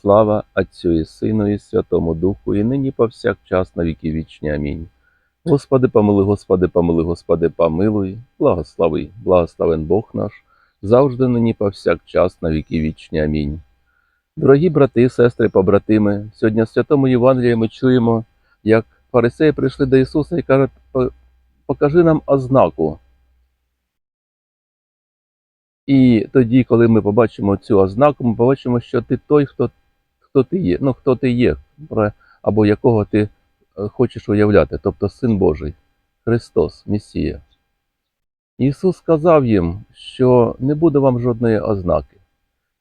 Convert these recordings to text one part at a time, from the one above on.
Слава Отцю і Сину і Святому Духу, і нині повсякчас на віки вічні. Амінь. Господи, помилуй, Господи, помилуй, Господи, помилуй, благослови, благословен Бог наш, завжди нині повсякчас на віки вічні. Амінь. Дорогі брати, сестри, побратими, сьогодні в Святому Євангелії ми чуємо, як фарисеї прийшли до Ісуса і кажуть, покажи нам ознаку. І тоді, коли ми побачимо цю ознаку, ми побачимо, що ти той, хто, хто ти є, ну хто ти є, або якого ти е, хочеш уявляти, тобто Син Божий, Христос, Месія. Ісус сказав їм, що не буде вам жодної ознаки,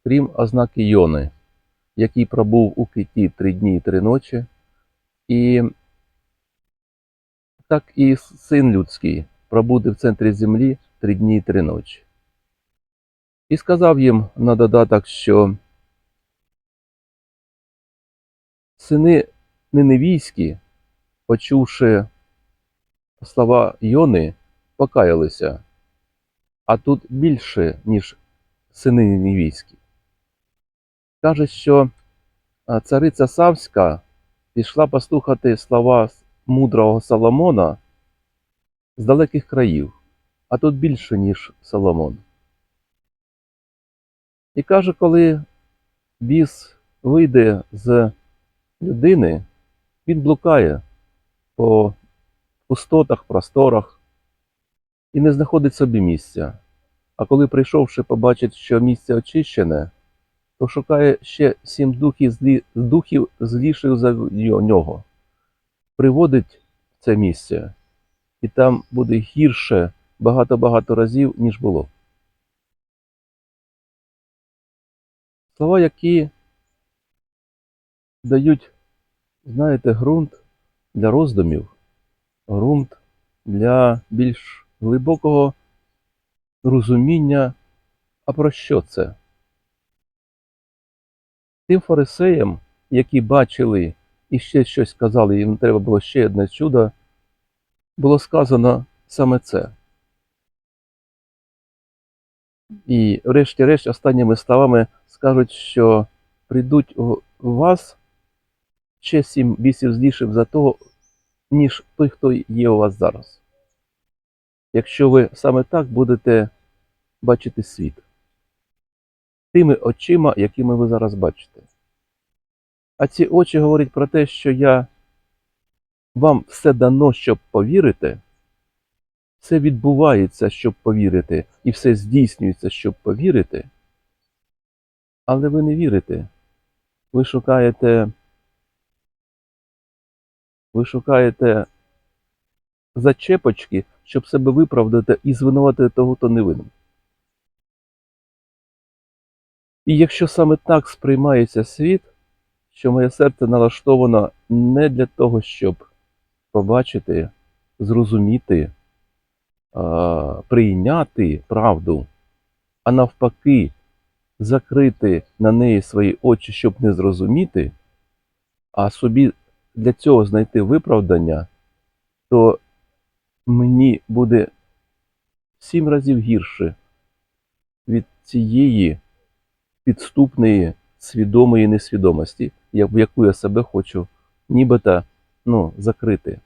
крім ознаки Йони, який пробув у киті три дні і три ночі, і так і Син людський пробуде в центрі землі три дні і три ночі. І сказав їм на додаток, що сини ниневійські, почувши слова Йони, покаялися, а тут більше, ніж сини ниневійські. Каже, що цариця Савська пішла послухати слова мудрого Соломона з далеких країв, а тут більше, ніж Соломон. І каже, коли біс вийде з людини, він блукає по пустотах, просторах і не знаходить собі місця. А коли прийшовши, побачить, що місце очищене, то шукає ще сім духів, злі, духів зліших за нього, приводить це місце, і там буде гірше багато-багато разів, ніж було. Слова, які дають, знаєте, ґрунт для роздумів, ґрунт для більш глибокого розуміння, а про що це? Тим фарисеям, які бачили і ще щось казали, їм треба було ще одне чудо, було сказано саме це. І врешті-решт останніми словами скажуть, що прийдуть у вас ще сім бісів злішим за того, ніж той, хто є у вас зараз. Якщо ви саме так будете бачити світ, тими очима, якими ви зараз бачите. А ці очі говорять про те, що я вам все дано, щоб повірити, все відбувається, щоб повірити, і все здійснюється, щоб повірити, але ви не вірите. Ви шукаєте, ви шукаєте зачепочки, щоб себе виправдати і звинуватити того, хто не винен. І якщо саме так сприймається світ, що моє серце налаштовано не для того, щоб побачити, зрозуміти, прийняти правду, а навпаки, закрити на неї свої очі, щоб не зрозуміти, а собі для цього знайти виправдання, то мені буде сім разів гірше від цієї підступної свідомої несвідомості, в яку я себе хочу нібито ну, закрити.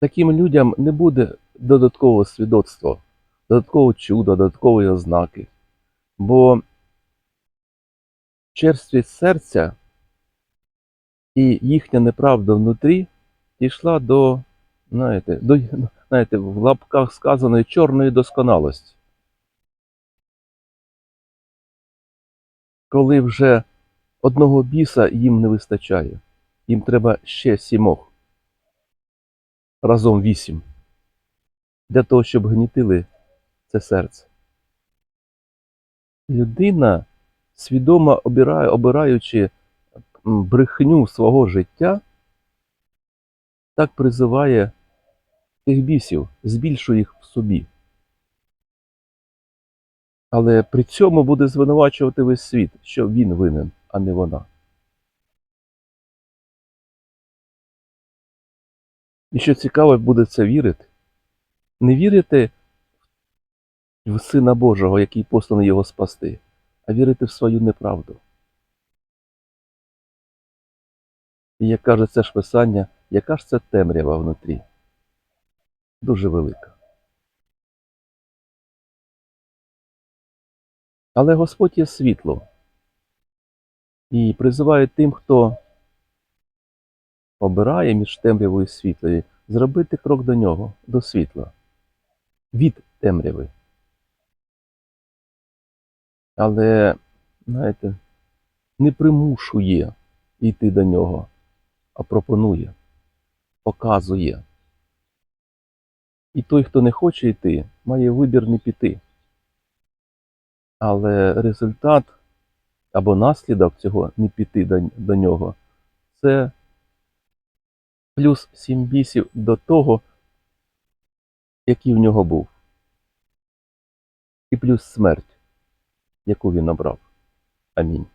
Таким людям не буде додаткового свідоцтва, додаткового чуда, додаткової ознаки. Бо черствість серця і їхня неправда внутрі дійшла до, знаєте, до, знаєте, в лапках сказаної чорної досконалості. Коли вже одного біса їм не вистачає, їм треба ще сімох, разом вісім, для того, щоб гнітили це серце. Людина, свідомо обирає, обираючи брехню свого життя, так призиває тих бісів, збільшує їх в собі. Але при цьому буде звинувачувати весь світ, що він винен, а не вона. І що цікаво, буде це вірити. Не вірити в Сина Божого, який посланий його спасти, а вірити в свою неправду. І як каже це ж писання, яка ж це темрява внутрі? Дуже велика. Але Господь є світло і призиває тим, хто обирає між темрявою і світлою, зробити крок до нього, до світла, від темряви. Але, знаєте, не примушує йти до нього, а пропонує, показує. І той, хто не хоче йти, має вибір не піти. Але результат або наслідок цього не піти до, до нього це плюс сім бісів до того, який в нього був. І плюс смерть, яку він обрав. Амінь.